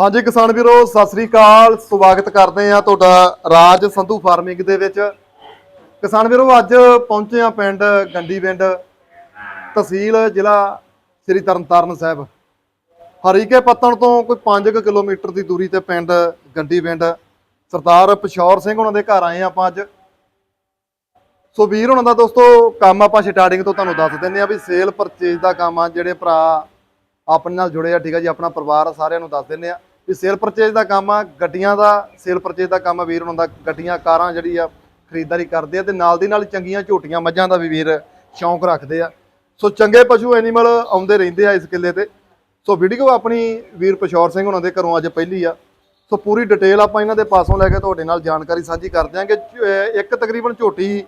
ਹਾਂਜੀ ਕਿਸਾਨ ਵੀਰੋ ਸਤਿ ਸ੍ਰੀ ਅਕਾਲ। ਸਵਾਗਤ ਕਰਦੇ ਆ ਤੁਹਾਡਾ ਰਾਜ ਸੰਧੂ ਫਾਰਮਿੰਗ ਦੇ ਵਿੱਚ। ਕਿਸਾਨ ਵੀਰੋ ਅੱਜ ਪਹੁੰਚੇ ਆ ਪਿੰਡ ਗੰਡੀ ਪਿੰਡ ਤਹਿਸੀਲ ਜ਼ਿਲ੍ਹਾ ਸ੍ਰੀ ਤਰਨਤਾਰਨ ਸਾਹਿਬ। ਹਰੀਕੇ ਪੱਤਣ ਤੋਂ ਕੋਈ 5 ਕਿਲੋਮੀਟਰ ਦੀ ਦੂਰੀ ਤੇ ਪਿੰਡ ਗੰਡੀ ਪਿੰਡ। ਸਰਦਾਰ ਪਸ਼ੌਰ ਸਿੰਘ ਉਹਨਾਂ ਦੇ ਘਰ ਆਏ ਆ ਆਪਾਂ ਅੱਜ। ਸੋ ਵੀਰ ਉਹਨਾਂ ਦਾ ਦੋਸਤੋ ਕੰਮ ਆਪਾਂ ਸਟਾਰਟਿੰਗ ਤੋਂ ਤੁਹਾਨੂੰ ਦੱਸ ਦਿੰਦੇ ਆ ਵੀ ਸੇਲ ਪਰਚੇਜ ਦਾ ਕੰਮ ਆ ਜਿਹੜੇ ਭਰਾ ਆਪਣੇ ਨਾਲ ਜੁੜੇ ਆ ਠੀਕ ਆ ਜੀ ਆਪਣਾ ਪਰਿਵਾਰ ਆ, ਸਾਰਿਆਂ ਨੂੰ ਦੱਸ ਦਿੰਦੇ ਆ ਵੀ ਸੇਲ ਪਰਚੇਜ ਦਾ ਕੰਮ ਆ, ਗੱਡੀਆਂ ਦਾ ਸੇਲ ਪਰਚੇਜ ਦਾ ਕੰਮ ਆ ਵੀਰ, ਉਹਨਾਂ ਦਾ ਗੱਡੀਆਂ, ਕਾਰਾਂ ਜਿਹੜੀ ਆ ਖਰੀਦਦਾਰੀ ਕਰਦੇ ਆ ਤੇ ਨਾਲ ਦੀ ਨਾਲ ਚੰਗੀਆਂ ਝੋਟੀਆਂ, ਮੱਝਾਂ ਦਾ ਵੀ ਵੀਰ ਸ਼ੌਂਕ ਰੱਖਦੇ ਆ। ਸੋ ਚੰਗੇ ਪਸ਼ੂ ਐਨੀਮਲ ਆਉਂਦੇ ਰਹਿੰਦੇ ਆ ਇਸ ਕਿੱਲੇ ਤੇ। ਸੋ ਵੀਡੀਓ ਆਪਣੀ ਵੀਰ ਪਸ਼ੌਰ ਸਿੰਘ ਉਹਨਾਂ ਦੇ ਘਰੋਂ ਅੱਜ ਪਹਿਲੀ ਆ। ਸੋ ਪੂਰੀ ਡਿਟੇਲ ਆਪਾਂ ਇਹਨਾਂ ਦੇ ਪਾਸੋਂ ਲੈ ਕੇ ਤੁਹਾਡੇ ਨਾਲ ਜਾਣਕਾਰੀ ਸਾਂਝੀ ਕਰ ਦਿਆਂਗੇ ਝ- ਇੱਕ ਤਕਰੀਬਨ ਝੋਟੀ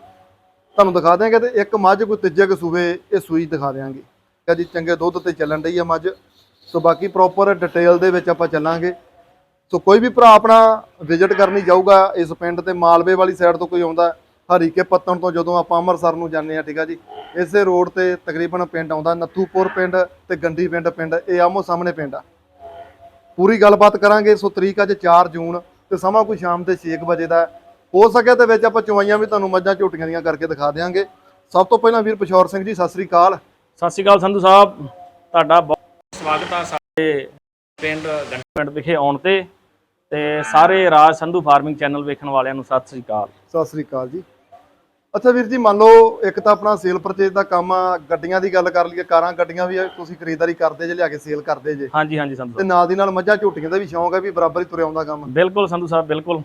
ਤੁਹਾਨੂੰ ਦਿਖਾ ਦਿਆਂਗੇ ਤੇ ਇੱਕ ਮੱਝ, ਕੋਈ ਤੀਜੇ ਕੁ ਸੂਬੇ ਇਹ ਸੂਈ ਦਿਖਾ ਦਿਆਂਗੇ। ਠੀਕ ਜੀ, ਚੰਗੇ ਦੁੱਧ ਤੇ ਚੱਲਣ ਡਈ ਆ ਮੱਝ। ਸੋ ਬਾਕੀ ਪ੍ਰੋਪਰ ਡਿਟੇਲ ਦੇ ਵਿੱਚ ਆਪਾਂ ਚੱਲਾਂਗੇ। ਸੋ ਕੋਈ ਵੀ ਭਰਾ ਆਪਣਾ ਵਿਜ਼ਿਟ ਕਰਨੀ ਜਾਊਗਾ, ਇਸ ਪਿੰਡ ਤੇ ਮਾਲਵੇ ਵਾਲੀ ਸਾਈਡ ਤੋਂ ਕੋਈ ਆਉਂਦਾ, ਹਰੀਕੇ ਪੱਤਣ ਤੋਂ ਜਦੋਂ ਆਪਾਂ ਅੰਮ੍ਰਿਤਸਰ ਨੂੰ ਜਾਂਦੇ ਆ ਠੀਕ ਆ ਜੀ? ਇਸੇ ਰੋਡ ਤੇ ਤਕਰੀਬਨ ਪਿੰਡ ਆਉਂਦਾ, ਨੱਥੂਪੁਰ ਪਿੰਡ ਤੇ ਗੰਡੀ ਪਿੰਡ ਪਿੰਡ ਇਹ ਆਮੋ ਸਾਹਮਣੇ ਪਿੰਡ ਆ। ਪੂਰੀ ਗੱਲਬਾਤ ਕਰਾਂਗੇ, ਸੋ ਤਰੀਕ ਅੱਜ 4 ਜੂਨ ਤੇ ਸਮਾਂ ਕੋਈ ਸ਼ਾਮ ਦੇ 6 ਵਜੇ ਦਾ ਹੋ। ਸਕਿਆ ਤੇ ਵਿੱਚ ਆਪਾਂ ਚਵਾਈਆਂ ਵੀ ਤੁਹਾਨੂੰ ਮੱਝਾਂ ਝੋਟੀਆਂ ਦੀਆਂ ਕਰਕੇ ਦਿਖਾ ਦਿਆਂਗੇ। ਸਭ ਤੋਂ ਪਹਿਲਾਂ ਵੀਰ ਪਸ਼ੌਰ ਸਿੰਘ ਜੀ, ਸਤਿ ਸ੍ਰੀ ਅਕਾਲ। ਸਤਿ ਸ਼੍ਰੀ ਅਕਾਲ ਸੰਧੂ ਸਾਹਿਬ, ਤੁਹਾਡਾ ਬਹੁਤ ਸਵਾਗਤ ਆ ਸਾਡੇ ਪਿੰਡ ਗੰਡਾ ਪਿੰਡ ਵਿਖੇ ਆਉਣ ਤੇ ਤੇ ਸਾਰੇ ਰਾਜ ਸੰਧੂ ਫਾਰਮਿੰਗ ਚੈਨਲ ਵੇਖਣ ਵਾਲਿਆਂ ਨੂੰ ਸਤਿ ਸ਼੍ਰੀ ਅਕਾਲ। ਸਤਿ ਸ੍ਰੀ ਅਕਾਲ ਜੀ। ਅੱਛਾ ਵੀਰ ਜੀ ਮੰਨ ਲਓ ਇੱਕ ਤਾਂ ਆਪਣਾ ਸੇਲ ਪਰਚੇਜ ਦਾ ਕੰਮ ਆ ਗੱਡੀਆਂ ਦੀ ਗੱਲ ਕਰ ਲਈਏ ਕਾਰਾਂ ਗੱਡੀਆਂ ਵੀ ਤੁਸੀਂ ਖਰੀਦਦਾਰੀ ਕਰਦੇ ਜੇ ਲਿਆ ਕੇ ਸੇਲ ਕਰਦੇ ਜੇ। ਹਾਂਜੀ ਹਾਂਜੀ ਸੰਧੂ ਤੇ ਨਾਲ ਦੀ ਨਾਲ ਮੱਝਾਂ ਝੋਟੀਆਂ ਦਾ ਵੀ ਸ਼ੌਂਕ ਹੈ ਵੀ ਬਰਾਬਰ ਹੀ ਤੁਰਿਆ ਆਉਂਦਾ ਕੰਮ। ਬਿਲਕੁਲ ਸੰਧੂ ਸਾਹਿਬ ਬਿਲਕੁਲ।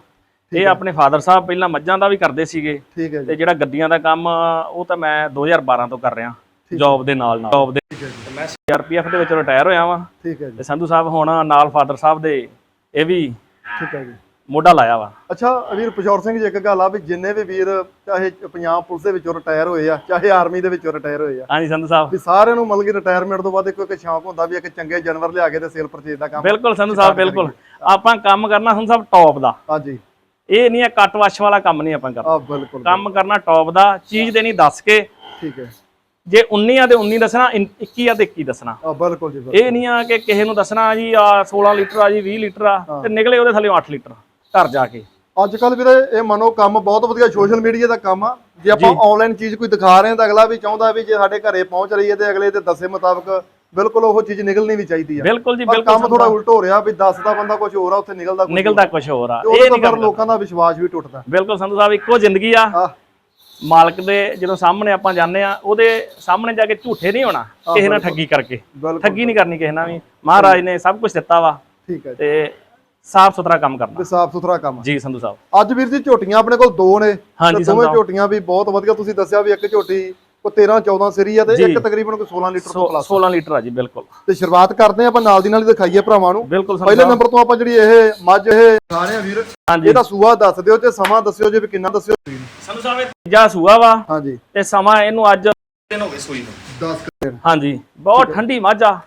ਇਹ। ਆਪਣੇ ਫਾਦਰ ਸਾਹਿਬ ਪਹਿਲਾਂ ਮੱਝਾਂ ਦਾ ਵੀ ਕਰਦੇ ਸੀਗੇ। ਠੀਕ ਹੈ ਤੇ ਜਿਹੜਾ ਗੱਡੀਆਂ ਦਾ ਕੰਮ ਉਹ ਤਾਂ ਮੈਂ 2012 ਤੋਂ ਕਰ ਰਿਹਾ। ਜੌਬ ਦੇ ਨਾਲ ਨਾਲ ਜੌਬ ਮੈਂ ਸੀਆਰਪੀਐਫ ਦੇ ਵਿੱਚ ਰਿਟਾਇਰ ਹੋਇਆ ਵਾਂ। ਠੀਕ ਹੈ ਜੀ। ਤੇ ਸੰਧੂ ਸਾਹਿਬ ਹੁਣ ਨਾਲ ਫਾਦਰ ਸਾਹਿਬ ਦੇ ਇਹ ਵੀ ਠੀਕ ਹੈ ਜੀ। ਮੋਢਾ ਲਾਇਆ ਵਾ। ਅੱਛਾ ਵੀਰ ਪਸ਼ੌਰ ਸਿੰਘ ਜੀ ਇੱਕ ਗੱਲ ਆ ਵੀ ਜਿੰਨੇ ਵੀ ਵੀਰ ਚਾਹੇ ਪੰਜਾਬ ਪੁਲਿਸ ਦੇ ਵਿੱਚੋਂ ਰਿਟਾਇਰ ਹੋਏ ਆ ਚਾਹੇ ਆਰਮੀ ਦੇ ਵਿੱਚੋਂ ਰਿਟਾਇਰ ਹੋਏ ਆ ਹਾਂਜੀ ਸੰਧੂ ਸਾਹਿਬ। ਵੀ ਸਾਰਿਆਂ ਨੂੰ ਮਤਲਬ ਕਿ ਰਿਟਾਇਰਮੈਂਟ ਤੋਂ ਬਾਅਦ ਇੱਕ ਇੱਕ ਸ਼ੌਂਕ ਹੁੰਦਾ ਵੀ ਇੱਕ ਚੰਗੇ ਜਾਨਵਰ ਲਿਆ ਕੇ ਤੇ ਸੇਲ ਪਰਚੇਜ ਦਾ ਕੰਮ ਬਿਲਕੁਲ ਸੰਧੂ ਸਾਹਿਬ ਬਿਲਕੁਲ। ਆਪਾਂ ਕੰਮ ਕਰਨਾ ਸੰਧੂ ਸਾਹਿਬ ਟੌਪ ਦਾ। ਹਾਂਜੀ ਇਹ ਨਹੀਂ ਹੈ ਕੱਟ ਵਸ਼ ਵਾਲਾ ਕੰਮ ਨਹੀਂ ਆਪਾਂ ਕਰਨਾ। ਆ ਬਿਲਕੁਲ ਕੰਮ ਕਰਨਾ ਟੌਪ ਦਾ ਚੀਜ਼ ਦੇਣੀ ਦੱਸ ਕੇ। ਠੀਕ ਹੈ। ਜੇ 19 ਆ ਤੇ 19 ਦੱਸਣਾ ਇਨ- 21 ਆ ਤੇ 21 ਦੱਸਣਾ। ਆ ਬਿਲਕੁਲ ਜੀ। ਇਹ ਨਹੀਂ ਆ ਕਿ ਕਿਸੇ ਨੂੰ ਦੱਸਣਾ ਜੀ ਆ 16 ਲੀਟਰ ਆ ਜੀ 20 ਲੀਟਰ ਆ ਤੇ ਨਿਕਲੇ ਉਹਦੇ ਥੱਲੇ 8 ਲੀਟਰ ਘਰ ਜਾ ਕੇ। ਅੱਜ ਕੱਲ ਵੀਰੇ ਇਹ ਮੰਨੋ ਕੰਮ ਬਹੁਤ ਵਧੀਆ ਸੋਸ਼ਲ ਮੀਡੀਆ ਦਾ ਕੰਮ ਆ। ਜੇ ਆਪਾਂ ਆਨਲਾਈਨ ਚੀਜ਼ ਕੋਈ ਦਿਖਾ ਰਹੇ ਹਾਂ ਤਾਂ ਅਗਲਾ ਵੀ ਚਾਹੁੰਦਾ ਵੀ ਜੇ ਸਾਡੇ ਘਰੇ ਪਹੁੰਚ ਰਹੀ ਹੈ ਤੇ ਅਗਲੇ ਦੇ ਦੱਸੇ ਮੁਤਾਬਕ ਬਿਲਕੁਲ ਉਹ ਚੀਜ਼ ਨਿਕਲਣੀ ਵੀ ਚਾਹੀਦੀ ਆ। ਬਿਲਕੁਲ ਜੀ ਬਿਲਕੁਲ ਕੰਮ ਥੋੜਾ ਉਲਟ ਹੋ ਰਿਹਾ ਵੀ ਦੱਸਦਾ ਬੰਦਾ ਕੁਝ ਹੋਰ ਆ ਉੱਥੇ ਨਿਕਲਦਾ ਕੁਝ ਨਿਕਲਦਾ ਕੁਝ ਹੋਰ ਆ। ਇਹ ਨਹੀਂ ਤਾਂ ਲੋਕਾਂ ਦਾ ਵਿਸ਼ਵਾਸ ਵੀ ਟੁੱਟਦਾ। ਬਿਲਕੁਲ ਸੰਧੂ ਸਾਹਿਬ ਇੱਕੋ ਜ਼ਿੰਦਗੀ ਆ। ਮਾਲਕ ਦੇ ਜਦੋਂ ਸਾਹਮਣੇ ਆਪਾਂ ਜਾਂਦੇ ਆ ਉਹਦੇ ਸਾਹਮਣੇ ਜਾ ਕੇ ਝੂਠੇ ਨਹੀਂ ਹੋਣਾ ਕਿਸੇ ਨਾਲ ਠੱਗੀ ਕਰਕੇ। ਠੱਗੀ ਨਹੀਂ ਕਰਨੀ ਕਿਸੇ ਨਾਲ ਵੀ। ਮਹਾਰਾਜ ਨੇ ਸਭ ਕੁਝ ਦਿੱਤਾ ਵਾ ਠੀਕ ਹੈ ਤੇ ਸਾਫ਼ ਸੁਥਰਾ ਕੰਮ ਕਰਨਾ। ਤੇ ਸਾਫ਼ ਸੁਥਰਾ ਕੰਮ। ਜੀ ਸੰਧੂ ਸਾਹਿਬ। ਅੱਜ ਵੀਰ ਜੀ ਝੋਟੀਆਂ ਆਪਣੇ ਕੋਲ ਦੋ ਨੇ। ਦੋਵੇਂ। ਝੋਟੀਆਂ ਵੀ ਬਹੁਤ ਵਧੀਆ। ਤੁਸੀਂ ਦੱਸਿਆ ਵੀ ਇੱਕ ਝੋਟੀ ਕੋ 13 14 ਸਰੀ ਆ ਤੇ ਇੱਕ ਤਕਰੀਬਨ ਕੋਈ 16 ਲੀਟਰ ਤੋਂ ਪਲੱਸ 16 ਲੀਟਰ ਆ ਜੀ ਬਿਲਕੁਲ। ਤੇ ਸ਼ੁਰੂਆਤ ਕਰਦੇ ਆ ਆਪਾਂ ਨਾਲ ਦੀ ਨਾਲ ਹੀ ਦਿਖਾਈਏ ਭਰਾਵਾਂ ਨੂੰ। ਪਹਿਲੇ ਨੰਬਰ ਤੋਂ ਆਪਾਂ ਜਿਹੜੀ ਇਹ ਮੱਝ ਇਹ ਆ ਵੀਰ ਹਾਂਜੀ। ਇਹਦਾ ਸੂਆ ਦੱਸ ਦਿਓ ਤੇ ਸਮਾਂ ਦੱਸਿਓ ਜੇ ਵੀ ਕਿੰਨਾ ਦੱਸਿਓ। ਸਾਹਿਬ ਇਹ ਤੀਜਾ ਸੂਆ ਵਾ ਹਾਂਜੀ। ਤੇ ਸਮਾਂ ਇਹਨੂੰ ਅੱਜ ਦਿਨ ਹੋ ਗਏ ਸੂਈ ਨੂੰ। 10 ਦਿਨ ਹਾਂਜੀ ਬਹੁਤ ਠੰਡੀ ਮੱਝ ਆ।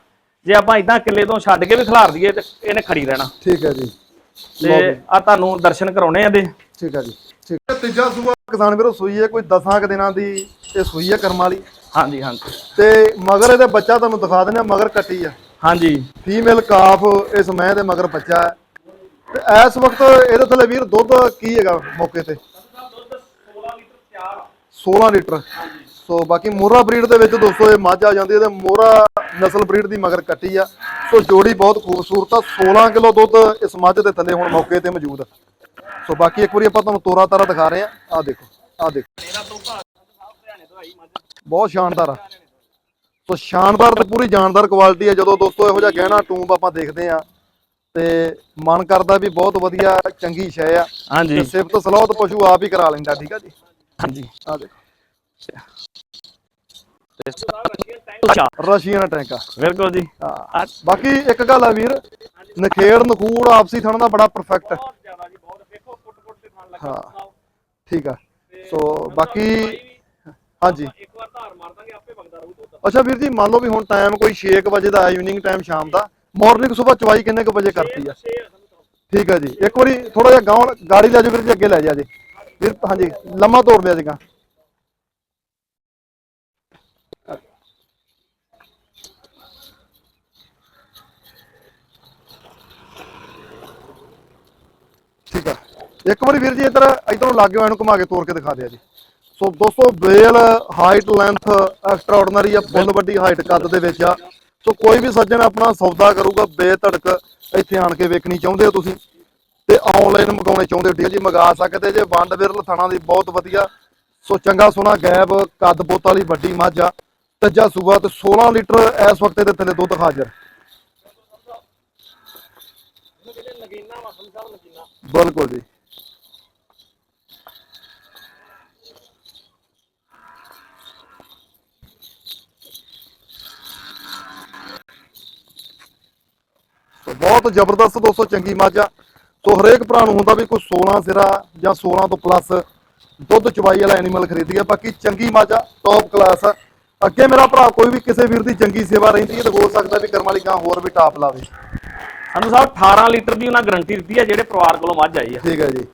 ਜੇ ਆਪਾਂ ਇਦਾਂ ਕਿੱਲੇ ਤੋਂ ਛੱਡ ਕੇ ਵੀ ਖਿਲਾਰ ਦਈਏ ਤੇ ਇਹਨੇ ਖੜੀ ਰਹਿਣਾ। ਠੀਕ ਹੈ ਜੀ। ਤੇ ਆ ਤੁਹਾਨੂੰ ਦਰਸ਼ਨ ਕਰਾਉਣੇ ਆ ਦੇ ਠੀਕ ਹੈ ਜੀ। ਠੀਕ ਹੈ ਤੀਜਾ ਸੂਆ ਕਿਸਾਨ ਵੀਰੋ ਸੂਈ ਹੈ ਕੋਈ 10 ਕੁ ਦਿਨਾਂ ਦੀ ਇਹ ਸੂਈ ਹੈ ਕਰਮ ਵਾਲੀ? ਹਾਂਜੀ ਹਾਂਜੀ। ਤੇ ਮਗਰ ਇਹਦੇ ਬੱਚਾ ਤੁਹਾਨੂੰ ਦਿਖਾ ਦਿੰਦੇ ਮਗਰ ਕੱਟੀ ਆ। ਹਾਂਜੀ। ਫੀਮੇਲ ਕਾਫ ਇਸ ਮੈਂ ਦੇ ਮਗਰ ਬੱਚਾ ਹੈ। ਤੇ ਇਸ ਵਕਤ ਇਹਦੇ ਥੱਲੇ ਵੀਰ ਦੁੱਧ ਕੀ ਹੈਗਾ ਮੌਕੇ ਤੇ? 16 ਲੀਟਰ ਸੋ ਬਾਕੀ ਮੋਰਾ ਬਰੀਡ ਦੇ ਵਿੱਚ ਦੋਸਤੋ ਇਹ ਮੱਝ ਆ ਜਾਂਦੀ ਹੈ ਤੇ ਮੋਰਾ ਨਸਲ ਬਰੀਡ ਦੀ ਮਗਰ ਕੱਟੀ ਆ। ਸੋ ਜੋੜੀ ਬਹੁਤ ਖੂਬਸੂਰਤ ਆ। 16 ਕਿਲੋ ਦੁੱਧ ਇਸ ਮੱਝ ਦੇ ਥੱਲੇ ਹੁਣ ਮੌਕੇ ਤੇ ਮੌਜੂਦ ਆ। ਸੋ ਬਾਕੀ ਇੱਕ ਵਾਰੀ ਆਪਾਂ ਤੁਹਾਨੂੰ ਤੋਰਾ ਤਾਰਾ ਦਿਖਾ ਰਹੇ ਆ ਆ ਦੇਖੋ ਆ ਦੇਖੋ। ਬਹੁਤ ਸ਼ਾਨਦਾਰ ਆ। ਸੋ ਸ਼ਾਨਦਾਰ ਤੇ ਪੂਰੀ ਜਾਨਦਾਰ ਕੁਆਲਿਟੀ ਹੈ ਜਦੋਂ ਦੋਸਤੋ ਇਹੋ ਜਿਹਾ ਗਹਿਣਾ ਟੂੰਬ ਆਪਾਂ ਦੇਖਦੇ ਆ ਤੇ ਮਨ ਕਰਦਾ ਵੀ ਬਹੁਤ ਵਧੀਆ ਚੰਗੀ ਸ਼ੈ ਆ। ਹਾਂਜੀ। ਤੇ ਸਿਫਤ ਸਲਾਹਤ ਪਸ਼ੂ ਆਪ ਹੀ ਕਰਾ ਲੈਂਦਾ ਠੀਕ ਆ ਜੀ? ਹਾਂਜੀ। ਆ ਦੇਖੋ। ਰਸ਼ੀਅਨ ਟੈਂਕਾ। ਬਿਲਕੁਲ ਜੀ। ਹਾਂ। ਬਾਕੀ ਇੱਕ ਗੱਲ ਆ ਵੀਰ ਨਖੇੜ ਨਖੂੜ ਆਪਸੀ ਥਣ ਦਾ ਬੜਾ ਪਰਫੈਕਟ ਬਹੁਤ ਜ਼ਿਆਦਾ ਜੀ ਬਹੁਤ ਵੇਖੋ ਫੁੱਟ ਫੁੱਟ ਤੇ ਖਾਣ ਲੱਗਾ ਹਾਂ, ਠੀਕ ਆ। ਸੋ ਬਾਕੀ, ਹਾਂਜੀ। ਇੱਕ ਵਾਰ ਧਾਰ ਮਾਰ ਦਾਂਗੇ ਆਪੇ ਵਗਦਾ ਰਹੂ ਦੁੱਧ ਅੱਛਾ ਵੀਰ ਜੀ, ਮੰਨ ਲਓ ਵੀ ਹੁਣ ਟਾਈਮ ਕੋਈ 6 ਵਜੇ ਦਾ ਇਵਨਿੰਗ ਟਾਈਮ ਸ਼ਾਮ ਦਾ ਮਾਰਨਿੰਗ ਸਵੇਰ ਚਵਾਈ ਕਿੰਨੇ ਕੁ ਵਜੇ ਕਰਤੀ ਆ? ਠੀਕ ਆ ਜੀ। ਇੱਕ ਵਾਰੀ ਥੋੜਾ ਜਿਹਾ ਗਾਉਣ, ਗਾੜੀ ਲੈ ਜਾਓ ਵੀਰ ਜੀ, ਅੱਗੇ ਲੈ ਜਾ ਜੀ। ਵੀਰ, ਹਾਂਜੀ, ਲੰਮਾ ਤੋੜ ਲਿਆ ਜੀਗਾ ਇੱਕ ਵਾਰੀ ਵੀਰ ਜੀ ਇੱਧਰ ਇਧਰੋਂ ਲੱਗੇ ਹੋਏ ਘੁਮਾ ਕੇ ਤੋੜ ਕੇ ਦਿਖਾ ਦਿਆ ਜੀ। ਸੋ ਦੋਸਤੋ ਬੇਲ ਹਾਈਟ ਲੈਂਥ ਐਕਸਟਰਾਆਰਡਨਰੀ ਆ, ਫੁੱਲ ਵੱਡੀ ਹਾਈਟ ਕੱਦ ਦੇ ਵਿੱਚ ਆ। ਸੋ ਕੋਈ ਵੀ ਸੱਜਣ ਆਪਣਾ ਸੌਦਾ ਕਰੂਗਾ, ਬੇਧੜਕ ਇੱਥੇ ਆਣ ਕੇ ਵੇਖਣੀ ਚਾਹੁੰਦੇ ਹੋ ਤੁਸੀਂ। ਤੇ ਆਨਲਾਈਨ ਮੰਗਾਉਣੇ ਚਾਹੁੰਦੇ ਹੋ। ਠੀਕ ਜੀ, ਮੰਗਾ ਸਕਦੇ ਜੇ। ਵੰਡ ਵਿਰਲ ਥਾਣਾ ਦੀ ਬਹੁਤ ਵਧੀਆ। ਸੋ ਚੰਗਾ ਸੋਨਾ ਗੈਬ, ਕੱਦ ਬੋਤ ਵਾਲੀ, ਵੱਡੀ ਮੱਝ ਆ। ਤੱਜਾ ਸੂਬਾ ਤੇ 16 ਲੀਟਰ ਇਸ ਵਕਤ ਦੇ ਥੱਲੇ ਦੁੱਧ ਹਾਜ਼ਰ। ਬਿਲਕੁਲ ਜੀ। ਬਹੁਤ ਜ਼ਬਰਦਸਤ ਦੋਸਤੋ ਚੰਗੀ ਮੱਝ ਆ। ਸੋ ਹਰੇਕ ਭਰਾ ਨੂੰ ਹੁੰਦਾ ਵੀ ਕੋਈ 16 ਸਿਰਾ ਜਾਂ 16 ਤੋਂ ਪਲੱਸ ਦੁੱਧ ਚਵਾਈ ਵਾਲਾ ਐਨੀਮਲ ਖਰੀਦੀਏ ਬਾਕੀ ਚੰਗੀ ਮੱਝ ਆ ਟੌਪ ਕਲਾਸ ਆ। ਅੱਗੇ ਮੇਰਾ ਭਰਾ ਕੋਈ ਵੀ ਕਿਸੇ ਵੀਰ ਦੀ ਚੰਗੀ ਸੇਵਾ ਰਹਿੰਦੀ ਹੈ ਤਾਂ ਹੋ ਸਕਦਾ ਵੀ ਕਰਮ ਵਾਲੀ ਗਾਂ ਹੋਰ ਵੀ ਟਾਪ ਲਾਵੇ। ਸੰਧੂ ਸਾਹਿਬ 18 ਲੀਟਰ ਦੀ ਉਹਨਾਂ ਗਾਰੰਟੀ ਦਿੱਤੀ ਹੈ ਜਿਹੜੇ ਪਰਿਵਾਰ ਕੋਲੋਂ ਮੱਝ ਆਈ ਆ। ਠੀਕ ਹੈ ਜੀ।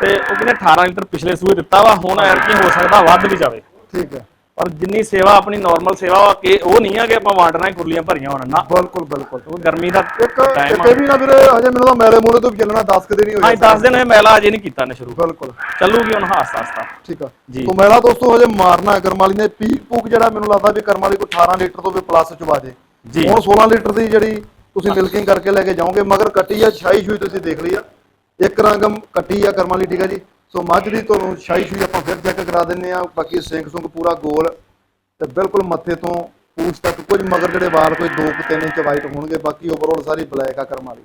ਤੇ ਉਹ ਕਹਿੰਦੇ 18 ਲੀਟਰ ਪਿਛਲੇ ਸੂਏ ਦਿੱਤਾ ਵਾ ਹੁਣ ਐਰ ਕੀ ਹੋ ਸਕਦਾ ਵੱਧ ਵੀ ਜਾਵੇ। ਠੀਕ ਹੈ ਪਰ ਜਿੰਨੀ ਸੇਵਾ ਆਪਣੀ ਨਾਰਮਲ ਸੇਵਾ ਵਾ ਕਿ ਉਹ ਨਹੀਂ ਆ ਕਿ ਆਪਾਂ ਵਾਂਡਣਾ ਹੀ ਕੁਰਲੀਆਂ ਭਰੀਆਂ ਹੋਣ ਨਾ। ਬਿਲਕੁਲ ਬਿਲਕੁਲ। ਉਹ ਗਰਮੀ ਦਾ ਇੱਕ ਟਾਈਮ ਇਹ ਵੀ ਨਾ ਵੀਰੇ ਹਜੇ ਮੈਨੂੰ ਤਾਂ ਮੈਲੇ ਮੂਲੇ ਤੋਂ ਵੀ ਚੱਲਣਾ 10 ਕਦੇ ਨਹੀਂ ਹੋਇਆ 10 ਦਿਨ ਇਹ ਮੈਲਾ ਅਜੇ ਨਹੀਂ ਕੀਤਾ ਨੇ ਸ਼ੁਰੂ। ਬਿਲਕੁਲ। ਚੱਲੂਗੀ ਹੁਣ ਹਾਸਤਾ ਹਾਸਤਾ। ਠੀਕ ਆ। ਜੀ। ਤੋਂ ਮੇਰਾ ਦੋਸਤੋ ਹਜੇ ਮਾਰਨਾ ਹੈ ਕਰਮ ਵਾਲੀ ਨੇ। ਪੀਕ ਪੂਕ ਜਿਹੜਾ ਮੈਨੂੰ ਲੱਗਦਾ ਵੀ ਕਰਮ ਵਾਲੀ ਕੋ 18 ਲੀਟਰ ਤੋਂ ਵੀ ਪਲੱਸ ਚਵਾ ਦੇ ਜੀ। ਹੁਣ 16 ਲੀਟਰ ਦੀ ਜਿਹੜੀ ਤੁਸੀਂ ਮਿਲਕਿੰਗ ਕਰਕੇ ਲੈ ਕੇ ਜਾਓਗੇ ਮਗਰ ਕੱਟੀ ਆ ਛਾਈ ਛੂਈ ਤੁਸੀਂ ਦੇਖ ਲਈ ਆ। ਇੱਕ ਰੰਗਮ ਕੱਟੀ ਆ ਕਰਮ ਵਾਲੀ ਠੀਕ ਆ ਜੀ। ਸੋ ਦੀ ਤੁਹਾਨੂੰ ਛਾਈ ਛੂਈ ਆਪਾਂ ਫਿਰ ਚੈੱਕ ਕਰਾ ਦਿੰਨੇ ਆ ਬਾਕੀ ਸਿੰਗ ਸੁੰਗ ਪੂਰਾ ਗੋਲ ਤੇ ਬਿਲਕੁਲ ਮੱਥੇ ਤੋਂ ਪੂਛ ਤੱਕ ਕੁਝ ਮਗਰ ਜਿਹੜੇ ਵਾਲ ਕੋਈ 2 ਕੁ 3 ਇੰਚ ਵਾਈਟ ਹੋਣਗੇ ਬਾਕੀ ਓਵਰਆਲ ਸਾਰੀ ਬਲੈਕ ਆ ਕਰਮ ਵਾਲੀ।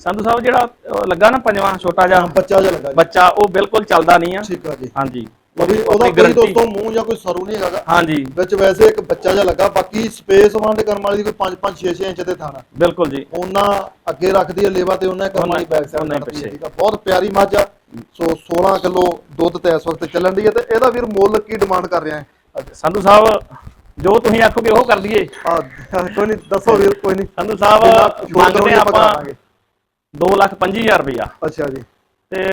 ਸੰਧੂ ਸਾਹਿਬ ਜਿਹੜਾ ਲੱਗਾ ਨਾ ਪੰਜਵਾਂ ਛੋਟਾ ਜਿਹਾ? ਬੱਚਾ ਜਿਹਾ ਲੱਗਾ ਬੱਚਾ ਉਹ ਬਿਲਕੁਲ ਚੱਲਦਾ ਨਹੀਂ ਆ। ਠੀਕ ਆ ਜੀ। ਹਾਂਜੀ। ਉਹਦੀ ਉਹਦਾ ਕੋਈ ਦੋਸਤੋ ਮੂੰਹ ਜਾਂ ਕੋਈ ਸਰੂ ਨਹੀਂ ਹੈਗਾ। ਹਾਂਜੀ। ਵਿੱਚ ਵੈਸੇ ਇੱਕ ਬੱਚਾ ਜਿਹਾ ਲੱਗਾ ਬਾਕੀ ਸਪੇਸ ਵੰਡ ਕਰਮ ਵਾਲੀ ਦੀ ਕੋਈ 5 5 6 6 ਇੰਚ ਦੇ ਥਾਣਾ ਬਿਲਕੁਲ ਜੀ। ਉਹਨਾਂ ਅੱਗੇ ਰੱਖਦੀ ਹੈ ਲੇਵਾ ਤੇ ਉਹਨਾਂ ਕਰਮ ਵਾਲੀ ਬੈਕ ਸਾਈਡ ਹੀ ਪਿੱਛੇ। ਠੀਕ ਆ। ਬਹੁਤ ਪਿਆਰੀ ਮੱਝ ਆ। ਸੋ 16 ਕਿਲੋ ਦੁੱਧ ਤੇ ਇਸ ਵਕਤ ਚੱਲਣ ਦੀ ਹੈ ਤੇ ਇਹਦਾ ਵੀਰ ਮੁੱਲ ਕੀ ਡਿਮਾਂਡ ਕਰ ਰਿਹਾ ਹੈ? ਸੰਧੂ ਸਾਹਿਬ ਜੋ ਤੁਸੀਂ ਆਖੋਗੇ ਉਹ ਕਰ ਦਈਏ। ਕੋਈ ਨਹੀਂ ਦੱਸੋ ਵੀਰ ਕੋਈ ਨਹੀਂ। ਸੰਧੂ ਸਾਹਿਬ ਮੰਗਦੇ ਆਪਾਂ ਆਪਾਂ ਕਰਾ ਦਾਂਗੇ 2 ਲੱਖ 25000 ਰੁਪਇਆ ਅੱਛਾ ਜੀ। ਤੇ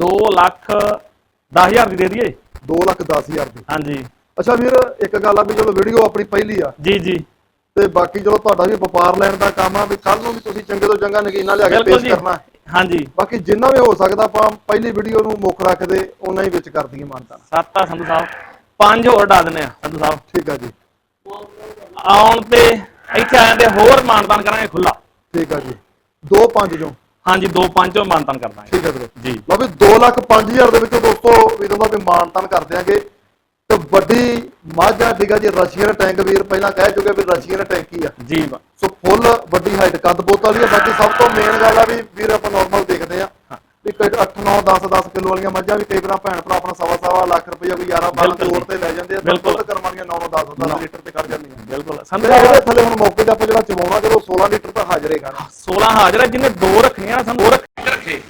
2 ਲੱਖ 10000 ਦੀ ਦੇ ਦਈਏ। 2 ਲੱਖ 10 ਹਜ਼ਾਰ ਦੀ। ਹਾਂਜੀ। ਅੱਛਾ ਵੀਰ ਇੱਕ ਗੱਲ ਆ ਵੀ ਚਲੋ ਵੀਡੀਓ ਆਪਣੀ ਪਹਿਲੀ ਆ। ਜੀ ਜੀ। ਤੇ ਬਾਕੀ ਚਲੋ ਤੁਹਾਡਾ ਵੀ ਵਪਾਰ ਲੈਣ ਦਾ ਕੰਮ ਆ ਵੀ ਕੱਲ ਨੂੰ ਵੀ ਤੁਸੀਂ ਚੰਗੇ ਤੋਂ ਚੰਗਾ ਨਗੀਨਾ ਲਿਆ ਕੇ ਪੇਸ਼ ਕਰਨਾ। ਹਾਂਜੀ। ਬਾਕੀ ਜਿੰਨਾ ਵੀ ਹੋ ਸਕਦਾ ਆਪਾਂ ਪਹਿਲੀ ਵੀਡੀਓ ਨੂੰ ਮੁੱਖ ਰੱਖਦੇ ਉਹਨਾਂ ਹੀ ਵਿੱਚ ਕਰ ਦਈਏ ਮਾਨਤਾ। ਸੱਤ ਆ ਸੰਧੂ ਸਾਹਿਬ। ਪੰਜ ਹੋਰ ਡਾ ਦਿੰਦੇ ਆ ਸੰਧੂ ਸਾਹਿਬ। ਠੀਕ ਆ ਜੀ। ਆਉਣ ਤੇ ਇੱਥੇ ਤੇ ਹੋਰ ਮਾਨਤਾਨ ਕਰਾਂਗੇ ਖੁੱਲਾ ਠੀਕ ਆ ਜੀ। 2 5 ਜੋ ਹਾਂਜੀ ਦੋ ਪੰਜ ਚੋਂ ਮਾਨਤਾਨ ਕਰ ਦਾਂਗੇ। ਠੀਕ ਆ ਵੀਰੇ। ਜੀ। ਲਓ ਵੀ 2 ਲੱਖ 5000 ਦੇ ਵਿੱਚੋਂ ਦੋਸਤੋ ਵੀਰਾਂ ਦਾ ਵੀ ਮਾਨਤਾਨ ਕਰ ਦਿਆਂਗੇ। ਤੇ ਵੱਡੀ ਮੱਝ ਆ ਜੀ ਰਸ਼ੀਅਨ ਟੈਂਕ ਵੀਰ ਪਹਿਲਾਂ ਕਹਿ ਚੁੱਕੇ ਵੀ ਰਸ਼ੀਅਨ ਟੈਂਕੀ ਆ। ਜੀ। ਸੋ ਫੁੱਲ ਵੱਡੀ ਹਾਈਟ ਕੱਦ ਬੋਤ ਵਾਲੀ ਆ। ਬਾਕੀ ਸਭ ਤੋਂ ਮੇਨ ਗੱਲ ਆ ਵੀ ਵੀਰ ਆਪਾਂ ਨਾਰਮਲ ਦੇਖਦੇ ਆ। ਵੀ ਕੋਈ 8 9 10 10 ਕਿਲੋ ਵਾਲੀਆਂ ਮੱਝਾਂ ਵੀ ਕਈ ਵਾਰ ਭੈਣ ਭਰਾ ਆਪਣਾ ਸਵਾ ਸਵਾ ਲੱਖ ਰੁਪਈਆ ਕੋਈ 11 12 ਬਿਲਕੁਲ ਕਰੋੜ ਤੇ ਲੈ ਜਾਂਦੇ ਆ। ਤਾਂ ਬਿਲਕੁਲ। ਕਰਮ ਵਾਲੀਆਂ 9 9 10 10 ਲੀਟਰ ਤੇ ਕਰ ਜਾਂਦੀਆਂ। ਬਿਲਕੁਲ। ਤੇ ਇਹਦੇ ਸਾਹਿਬ ਥੱਲੇ ਹੁਣ ਮੌਕੇ ਤੇ ਆਪਾਂ ਜਿਹੜਾ 16 ਲੀਟਰ ਤਾਂ ਹਾਜ਼ਰ ਹੈਗਾ ਨਾ। 16 ਹਾਜ਼ਰ ਹੈ ਜਿਹਨੇ ਦੋ ਰੱਖਣੀਆਂ ਨਾ ਸੰਧੂ ਦੋ ਰੱਖ ਰੱਖੇ।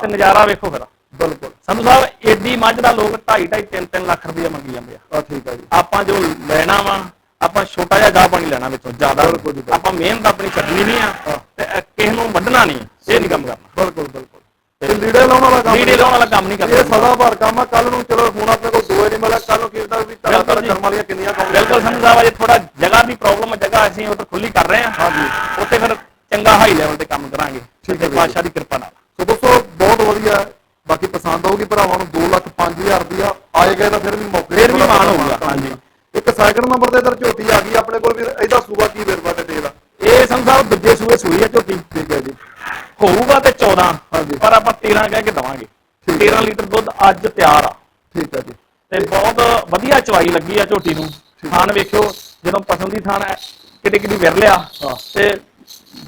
ਤੇ ਨਜ਼ਾਰਾ ਵੇਖੋ ਫਿਰ। ਬਿਲਕੁਲ। ਸੰਧੂ ਸਾਹਿਬ ਏਡੀ ਮੱਝ ਦਾ ਲੋਕ 2.5 2.5 3 3 ਲੱਖ ਰੁਪਏ ਮੰਗੀ ਜਾਂਦੇ ਆ। ਆ ਠੀਕ ਆ ਜੀ। ਆਪਾਂ ਜੋ ਲੈਣਾ ਵਾ ਆਪਾਂ ਛੋਟਾ ਜਿਹਾ ਗਾਹ ਪਾਣੀ ਲੈਣਾ ਵਿੱਚੋਂ ਜ਼ਿਆਦਾ। ਆਪਾਂ ਮਿਹਨਤ ਆਪਣੀ ਛੱਡਣੀ ਨਹੀਂ ਆ ਤੇ ਕਿਸੇ ਨੂੰ ਵੱਢਣਾ ਨਹੀਂ ਇਹ ਨਹੀਂ ਕੰਮ ਕਰਨਾ। ਬਿਲਕੁਲ ਬਿਲਕੁਲ। ਤੇ ਲੀੜੇ ਲਾਉਣ ਵਾਲਾ ਕੰਮ ਲੀੜੇ ਲਾਉਣ ਵਾਲਾ ਕੰਮ ਨਹੀਂ ਇਹ ਕਰਨਾ ਸਦਾ ਭਰ ਕੰਮ ਆ ਕੱਲ ਨੂੰ ਚਲੋ ਹੁਣ ਆਪਣੇ ਕੋਲ ਦੋ ਕਿੰਨੀਆਂ ਕੰਮ ਬਿਲਕੁਲ ਸੰਧੂ ਸਾਹਿਬ ਅਜੇ ਥੋੜਾ ਜਗ੍ਹਾ ਦੀ ਪ੍ਰੋਬਲਮ ਹੈ ਜਗ੍ਹਾ ਅਸੀਂ ਉਧਰ ਖੁੱਲੀ ਕਰ ਰਹੇ ਹਾਂ। ਹਾਂਜੀ। ਉੱਥੇ ਫਿਰ ਚੰਗਾ ਹਾਈ ਲੈਵਲ ਤੇ ਕੰਮ ਕਰਾਂਗੇ। ਠੀਕ ਹੈ ਪਾਤਸ਼ਾਹ ਦੀ ਕਿਰਪਾ ਨਾਲ। ਸੋ ਦੋਸਤੋ ਬਹੁਤ ਵਧੀਆ। ਬਾਕੀ ਪਸੰਦ ਆਊਗੀ ਭਰਾਵਾਂ ਨੂੰ 2 ਲੱਖ 5000 ਰੁਪਇਆ। ਆਏ ਗਏ ਤਾਂ ਫਿਰ ਵੀ ਮੌਕੇ ਫਿਰ ਵੀ ਮਾਣ ਹੋਊਗਾ, ਹਾਂਜੀ। ਇੱਕ ਸੈਕਿੰਡ ਨੰਬਰ ਤੇ ਇਧਰ ਝੋਟੀ ਆ ਗਈ ਆਪਣੇ ਕੋਲ ਵੀਰ। ਇਹਦਾ ਸੂਬਾ ਕੀ ਵੇਰਵਾ ਤੇ ਆ? ਇਹ ਸਾਹਿਬ ਦੂਜੇ ਸੂਏ ਸੂਈ ਹੈ ਝੋਟੀ। ਠੀਕ ਹੈ ਜੀ। ਹੋਊਗਾ ਤੇ 14 ਹਾਂਜੀ। ਪਰ ਆਪਾਂ 13 ਕਹਿ ਕੇ ਦਵਾਂਗੇ। ਠੀਕ 13 ਲੀਟਰ ਦੁੱਧ ਅੱਜ ਤਿਆਰ ਆ। ਠੀਕ ਹੈ ਜੀ। ਤੇ ਬਹੁਤ ਵਧੀਆ ਚਵਾਈ ਲੱਗੀ ਆ ਝੋਟੀ ਨੂੰ। ਥਾਨ ਵੇਖਿਓ ਜਦੋਂ ਪਸੰਦ ਦੀ ਥਾਨ ਹੈ ਕਿਤੇ ਕਿਤੇ ਵਿਰ ਲਿਆ। ਤੇ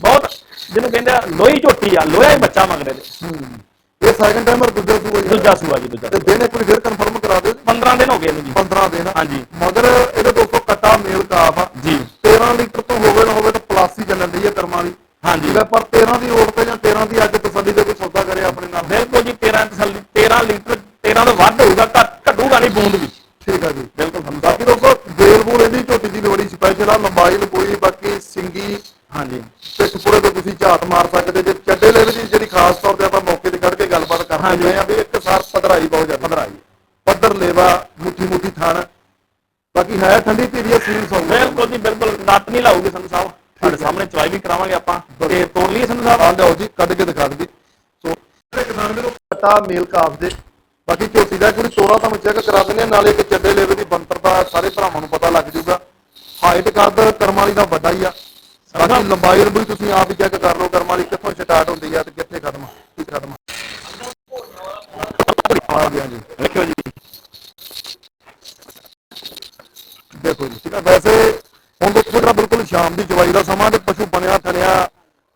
ਬਹੁਤ ਜਿਹਨੂੰ ਕਹਿੰਦੇ ਲੋਹੀ ਝੋਟੀ ਆ ਲੋਹਾ ਹੀ ਬੱਚਾ ਮੰਗਦੇ ਨੇ। ਇਹ ਸੈਕਿੰਡ ਟਾਈਮਰ ਦੂਜਾ ਸੂਬਾ ਜੀ। ਦੂਜਾ ਸੂਆ ਜੀ ਦੂਜਾ ਤੇ ਦਿਨ ਇੱਕ ਵਾਰੀ ਫਿਰ ਕਨਫਰਮ ਕਰਾ ਦਿਓ 15 ਦਿਨ ਹੋ ਗਏ ਇਹਨੂੰ ਜੀ। 15 ਦਿਨ। ਹਾਂਜੀ। ਮਗਰ ਇਹਦੇ ਦੋਸਤੋ ਕੱਟਾ ਮੇਲ ਕਾਫ ਆ। ਜੀ। 13 ਲੀਟਰ ਤੋਂ ਹੋਵੇ ਨਾ ਹੋਵੇ ਤਾਂ ਪਲਾਸ ਚੱਲਣ ਦੀ ਹੈ ਕਰਮਾਂ ਦੀ। ਹਾਂਜੀ। ਪਰ 13 ਦੀ ਓਟ ਤੇ ਜਾਂ 13 ਦੀ ਅੱਜ ਤਸੱਲੀ ਤੇ ਕੋਈ ਸੌਦਾ ਕਰੇ ਆਪਣੇ ਨਾਲ ਬਿਲਕੁਲ ਜੀ 13 ਤਸੱਲੀ 13 ਲੀਟਰ 13 ਤੋਂ ਵੱਧ ਹੋਊਗਾ ਘੱਟ ਘਟੂਗਾ ਨਹੀਂ ਬੂੰਦ ਵੀ ਠੀਕ ਆ ਜੀ ਬਿਲਕੁਲ ਸਮਝਾ ਬਾਕੀ ਦੋਸਤੋ ਬੇਲ ਬੂਲ ਇਹਦੀ ਝੋਟੀ ਦੀ ਬੜੀ ਸਪੈਸ਼ਲ ਆ ਲੰਬਾਈ ਲੰਬੋਈ ਬਾਕੀ ਸਿੰਗੀ ਹਾਂਜੀ ਪਿੱਠ ਪੂਰੇ ਤੇ ਤੁਸੀਂ ਝਾਤ ਮਾਰ ਸਕਦੇ ਜੇ ਚੱਡੇ ਲੈਵਲ ਦੀ ਜਿਹੜੀ ਖਾਸ ਤੌਰ ਤੇ ਆਪਾਂ ਮੌਕੇ ਤੇ ਖੜ ਕੇ ਗੱਲਬਾਤ ਕਰਦੇ ਹਾਂਜੀ। ਆ ਵੀ ਇੱਕ ਸਾਰ ਪਧਰਾਈ ਬਹੁਤ ਜ਼ਿਆਦਾ। ਪਧਰਾਈ ਪੱਧਰ ਲੇਵਾ ਮੁੱਠੀ ਮੁੱਠੀ ਥਣ। ਬਾਕੀ ਹੈ ਠੰਡੀ ਆ ਸੀਲ ਸੌਂਗ ਬਿਲਕੁਲ ਜੀ ਬਿਲਕੁਲ। ਨੱਤ ਨਹੀਂ ਲਾਊਗੇ ਸੰਧੂ ਸਾਹਿਬ। ਤੁਹਾਡੇ ਸਾਹਮਣੇ ਚਵਾਈ ਵੀ ਕਰਾਵਾਂਗੇ ਆਪਾਂ। ਤੇ ਤੋੜ ਲਈਏ ਸੰਧੂ ਸਾਹਿਬ। ਆ ਲਿਆਓ ਜੀ ਕੱਢ ਕੇ ਦਿਖਾ ਦਈਏ। ਸੋ ਕਿਸਾਨ ਵੀਰੋ ਕਟਾ ਮੇਲ ਕਾਫ ਦੇ। ਬਾਕੀ ਝੋਟੀ ਦਾ ਵਾਰੀ ਤੋਰਾ ਤੁਹਾਨੂੰ ਚੈੱਕ ਕਰਾ ਦਿੰਦੇ ਨਾਲੇ ਇੱਕ ਚੱਡੇ ਲੇਵੇ ਦੀ ਬੰਤਰ ਦਾ ਸਾਰੇ ਭਰਾਵਾਂ ਨੂੰ ਪਤਾ ਲੱਗ ਜਾਊਗਾ। ਹਾਈਟ ਕੱਦ ਕਰਮ ਵਾਲੀ ਦਾ ਵੱਡਾ ਹੀ ਆ। ਬਾਕੀ ਲੰਬਾਈ ਲੰਬੀ ਤੁਸੀਂ ਆਪ ਹੀ ਚੈੱਕ ਕਰ ਲਓ। ਕਰਮ ਵਾਲੀ ਕਿੱਥੋਂ ਸਟਾਰਟ ਹੁੰਦੀ ਆ ਤੇ ਕਿੱਥੇ ਖਤਮ ਕੀ ਖਤਮ ਹਾਂਜੀ ਹਾਂਜੀ। ਜੀ ਦੇਖਿਓ ਜੀ। ਦੇਖੋ ਜੀ, ਠੀਕ ਹੈ ਵੈਸੇ ਹੁਣ ਦੇਖੋ ਜਿਹੜਾ ਬਿਲਕੁਲ ਸ਼ਾਮ ਦੀ ਚਵਾਈ ਦਾ ਸਮਾਂ ਤੇ ਪਸ਼ੂ ਬਣਿਆ, ਥਣਿਆ,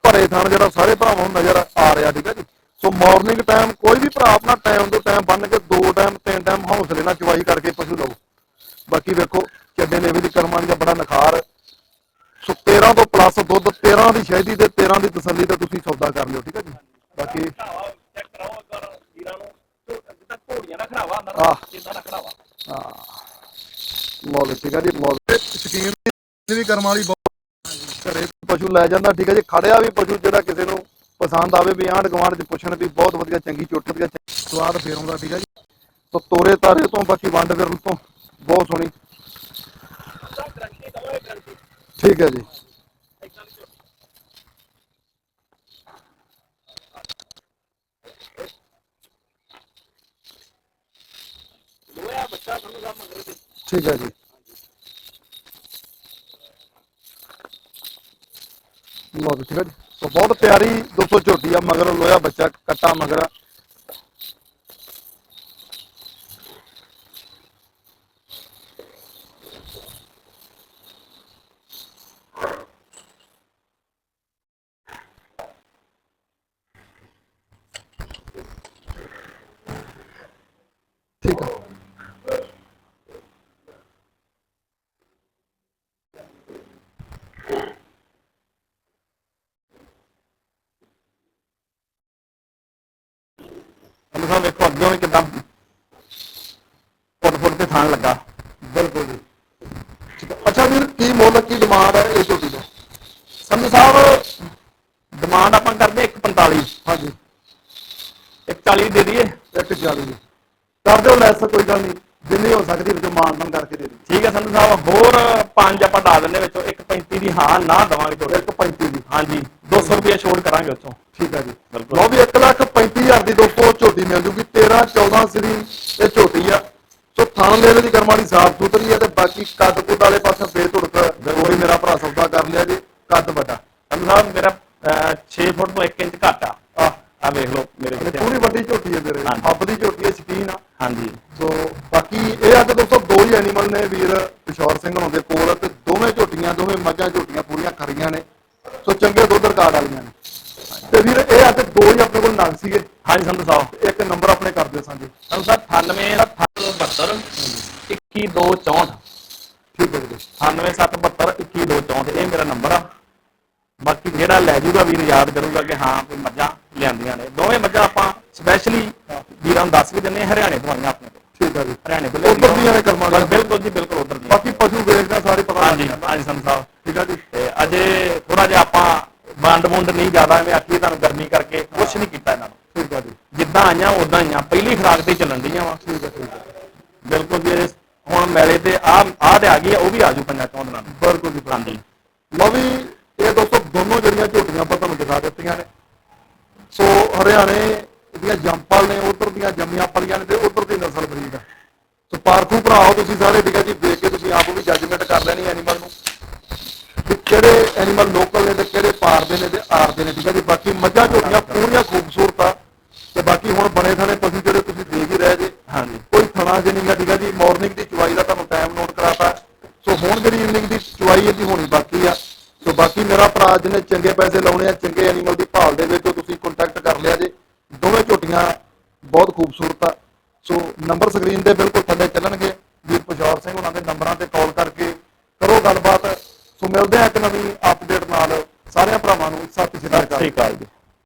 ਭਰੇ ਥਣ ਜਿਹੜਾ ਸਾਰੇ ਭਰਾਵਾਂ ਨੂੰ ਨਜ਼ਰ ਆ ਰਿਹਾ, ਠੀਕ ਆ ਜੀ। ਸੋ ਮਾਰਨਿੰਗ ਟਾਈਮ ਕੋਈ ਵੀ ਭਰਾ ਆਪਣਾ ਟਾਈਮ ਤੋਂ ਟਾਈਮ ਬੰਨ ਕੇ ਦੋ ਟਾਈਮ ਤਿੰਨ ਟਾਈਮ ਹੌਸਲੇ ਨਾਲ ਚਵਾਈ ਕਰਕੇ ਪਸ਼ੂ ਲਓ ਬਾਕੀ ਵੇਖੋ ਚੱਡੇ ਲੇਵੇ ਦੀ ਕਰਮਾਂ ਦਾ ਬੜਾ ਨਖਾਰ। ਸੋ 13 ਤੋਂ ਪਲੱਸ ਦੁੱਧ 13 ਦੀ ਸ਼ਹਿਦੀ ਤੇ 13 ਦੀ ਤਸੱਲੀ ਤੇ ਤੁਸੀਂ ਸੌਦਾ ਕਰ ਲਿਓ, ਠੀਕ ਹੈ ਜੀ। ਬਾਕੀ ਚੈੱਕ ਕਰਾਓ ਘੋੜੀਆਂ ਦਾ ਖੜਾਵਾ ਹੁੰਦਾ ਆਹ। ਇਦਾਂ ਦਾ ਖੜਾਵਾ। ਹਾਂ। ਮੌਲ ਠੀਕ ਆ ਜੀ ਮੌਲ। ਸ਼ਕੀਨ ਦੀ ਵੀ ਕਰਮ ਵਾਲੀ ਬਹੁਤ। ਘਰੇ ਪਸ਼ੂ ਲੈ ਜਾਂਦਾ ਠੀਕ ਆ ਜੀ। ਖੜਿਆ ਵੀ ਪਸ਼ੂ ਜਿਹੜਾ ਕਿਸੇ ਨੂੰ ਪਸੰਦ ਆਵੇ ਵੀ ਆਂਢ ਗੁਆਂਢ ਚ ਪੁੱਛਣ ਵੀ ਬਹੁਤ ਵਧੀਆ ਚੰਗੀ ਚੋਟੀ ਵਧੀਆ ਸਵਾਦ ਫੇਰ ਆਉਂਦਾ ਠੀਕ ਆ ਜੀ। ਤੋਰੇ ਤਾਰੇ ਤੋਂ ਬਾਕੀ ਵੰਡ ਫਿਰ ਤੋਂ ਬਹੁਤ ਸੋਹਣੀ। ਠੀਕ ਹੈ ਜੀ। ਠੀਕ ਹੈ ਜੀ ਬਹੁਤ ਠੀਕ ਹੈ ਜੀ ਸੋ ਬਹੁਤ ਪਿਆਰੀ ਦੋਸਤੋ ਝੋਟੀ ਆ, ਮਗਰ ਲੋਇਆ ਬੱਚਾ, ਕੱਟਾ ਮਗਰ ਆ। ਠੀਕ ਹੈ ਸਾਹਿਬ ਵੇਖੋ ਅੱਗੇ ਵੀ ਕਿਦਾਂ ਫੁੱਟ ਫੁੱਟ ਤੇ ਥਾਣ ਲੱਗਾ। ਬਿਲਕੁਲ ਜੀ। ਠੀਕ ਹੈ। ਅੱਛਾ ਵੀਰ ਕੀ ਮੁੱਲ ਕੀ ਡਿਮਾਂਡ ਹੈ ਇਹ ਝੋਟੀ ਦਾ ਸੰਧੂ ਸਾਹਿਬ ਡਿਮਾਂਡ ਆਪਾਂ ਕਰਦੇ 145 ਹਾਂਜੀ। 140 ਦੇ ਦਈਏ। ਇੱਕ ਚਾਲੀ। ਜੀ ਕਰ ਦਿਓ ਲੈਸ ਕੋਈ ਗੱਲ ਨਹੀਂ। ਜਿੰਨੀ ਹੋ ਸਕਦੀ ਵਿੱਚੋਂ ਮਾਨਤਨ ਕਰਕੇ ਦੇ ਦਿਓ। ਠੀਕ ਹੈ ਸੰਧੂ ਸਾਹਿਬ ਹੋਰ ਪੰਜ ਆਪਾਂ ਡਾ ਦਿੰਦੇ ਵਿੱਚੋਂ 135 ਦੀ ਹਾਂ ਨਾ ਦਵਾਂਗੇ ਤੁਹਾਡੇ। ਇੱਕ 35 ਦੀ। ਹਾਂਜੀ 200 ਰੁਪਏ ਛੋੜ ਕਰਾਂਗੇ ਉੱਥੋਂ। ਠੀਕ ਹੈ ਜੀ। ਬਿਲਕੁਲ। ਲਓ ਵੀ 1 ਲੱਖ 35000 ਦੀ ਦੋਸਤੋ ਝੋਟੀ ਮਿਲ ਜੂਗੀ। 13 14 ਸਰੀ ਇਹ ਝੋਟੀ ਆ। ਸੋ ਥਾਂ ਲੈਵੇ ਦੀ ਕਰਮਾਂ ਦੀ ਸਾਫ਼ ਸੁਥਰੀ ਆ ਤੇ ਬਾਕੀ ਕੱਦ ਕੁੱਦ ਵਾਲੇ ਪਾਸੇ ਬੇਧੁੜਕ ਉਹ ਵੀ ਮੇਰਾ ਭਰਾ ਸੌਦਾ ਕਰ ਲਿਆ ਜੀ। ਕੱਦ ਵੱਡਾ। ਸੰਧੂ ਸਾਹਿਬ ਮੇਰਾ 9772212264 ਇਹ ਮੇਰਾ ਨੰਬਰ ਆ। ਬਾਕੀ ਜਿਹੜਾ ਲੈ ਜੂਗਾ ਵੀਰ ਯਾਦ ਕਰੂਗਾ ਕਿ ਹਾਂ ਕੋਈ ਮੱਝਾਂ ਲਿਆਂਦੀਆਂ ਨੇ। ਦੋਵੇਂ ਮੱਝਾਂ ਆਪਾਂ ਸਪੈਸ਼ਲੀ ਵੀਰਾਂ ਨੂੰ ਦੱਸ ਵੀ ਦਿੰਨੇ ਹਰਿਆਣੇ ਤੋਂ ਆਈਆਂ ਆਪਣੇ ਠੀਕ ਆ ਜੀ। ਹਰਿਆਣੇ ਤੋਂ ਉੱਧਰ ਦੀਆਂ ਨੇ ਕਰਮਾਂ ਦਾ ਬਿਲਕੁਲ ਜੀ ਬਿਲਕੁਲ ਉੱਧਰ ਦੀ ਬਾਕੀ ਪਸ਼ੂ ਵੇਖਦਾ ਸਾਰੇ ਪਤਾ ਹਾਂ ਜੀ ਹਾਂਜੀ ਸੰਤ ਸਾਹਿਬ। ਠੀਕ ਆ ਜੀ। ਅਜੇ ਥੋੜਾ ਜਿਹਾ ਆਪਾਂ ਬੰਡ ਮੁੰਡ ਨਹੀਂ ਜ਼ਿਆਦਾ ਐਵੇਂ ਆਖੀ ਤੁਹਾਨੂੰ ਗਰਮੀ ਕਰਕੇ ਕੁਝ ਨਹੀਂ ਕੀਤਾ ਇਹਨਾਂ ਨੂੰ। ਠੀਕ ਆ ਜੀ। ਜਿੱਦਾਂ ਆਈਆਂ ਉਦਾਂ ਆਈਆਂ ਪਹਿਲੀ ਖਰਾਕ ਤੇ ਚੱਲਣ ਦੀਆਂ ਵਾ। ਠੀਕ ਆ ਠੀਕ ਆ। ਬਿਲਕੁਲ ਜੀ ਮੈਲੇ ਤੇ ਆ ਆ ਤੇ ਆ ਗਈ ਆ, ਉਹ ਵੀ ਆਜੂ ਪੰਜਾਂ ਚੌਂ ਦਿਨਾਂ ਨੂੰ ਬਿਲਕੁਲ ਜੀ। ਹਾਂਜੀ। ਲਓ ਵੀ ਇਹ ਦੋਸਤੋ ਦੋਨੋਂ ਜਿਹੜੀਆਂ ਝੋਟੀਆਂ ਆਪਾਂ ਤੁਹਾਨੂੰ ਦਿਖਾ ਦਿੱਤੀਆਂ ਨੇ। ਸੋ ਹਰਿਆਣੇ ਦੀਆਂ ਜੰਪਲ ਨੇ ਉਧਰ ਦੀਆਂ ਜੰਮੀਆਂ ਪਲੀਆਂ ਨੇ ਤੇ ਉਧਰ ਦੀ ਨਸਲ ਬਰੀਡ ਆ। ਸੋ ਪਾਰਖੂ ਭਰਾਓ ਤੁਸੀਂ ਸਾਰੇ ਠੀਕ ਹੈ ਜੀ ਦੇਖ ਕੇ ਤੁਸੀਂ ਆਪ ਵੀ ਜੱਜਮੈਂਟ ਕਰ ਲੈਣੀ ਐਨੀਮਲ ਨੂੰ। ਵੀ ਕਿਹੜੇ ਐਨੀਮਲ ਲੋਕਲ ਨੇ ਤੇ ਕਿਹੜੇ ਪਾਰ ਦੇ ਨੇ ਤੇ ਆਰ ਦੇ ਨੇ ਠੀਕ ਹੈ ਜੀ? ਬਾਕੀ ਮੱਝਾਂ ਝੋਟੀਆਂ ਪੂਰੀਆਂ ਖੂਬਸੂਰਤ ਆ ਤੇ ਬਾਕੀ ਹੁਣ ਬਣੇ ਥਾਣੇ ਪਸ਼ੂ ਜਿਹੜੇ ਤੁਸੀਂ ਦੇਖ ਹੀ ਰਹੇ ਜੇ ਹਾਂਜੀ ਕੋਈ ਥਣਾ ਜੇ ਨਹੀਂ ਗਾ ਠੀਕ ਹੈ ਜੀ ਮਾਰਨਿੰਗ ਦੀ ਚੁਆਈ ਦਾ ਤੁਹਾਨੂੰ ਟਾਈਮ ਨੋਟ ਕਰਾਤਾ ਸੋ ਹੁਣ ਜਿਹੜੀ ਇਵਨਿੰਗ ਦੀ ਚੁਆਈ ਇਹਦੀ ਹੋਣੀ ਬਾਕੀ ਆ ਸੋ ਬਾਕੀ ਮੇਰਾ ਚੰਗੇ ਪੈਸੇ ਲਾਉਣੇ ਆ ਚੰਗੇ ਐਨੀਮਲ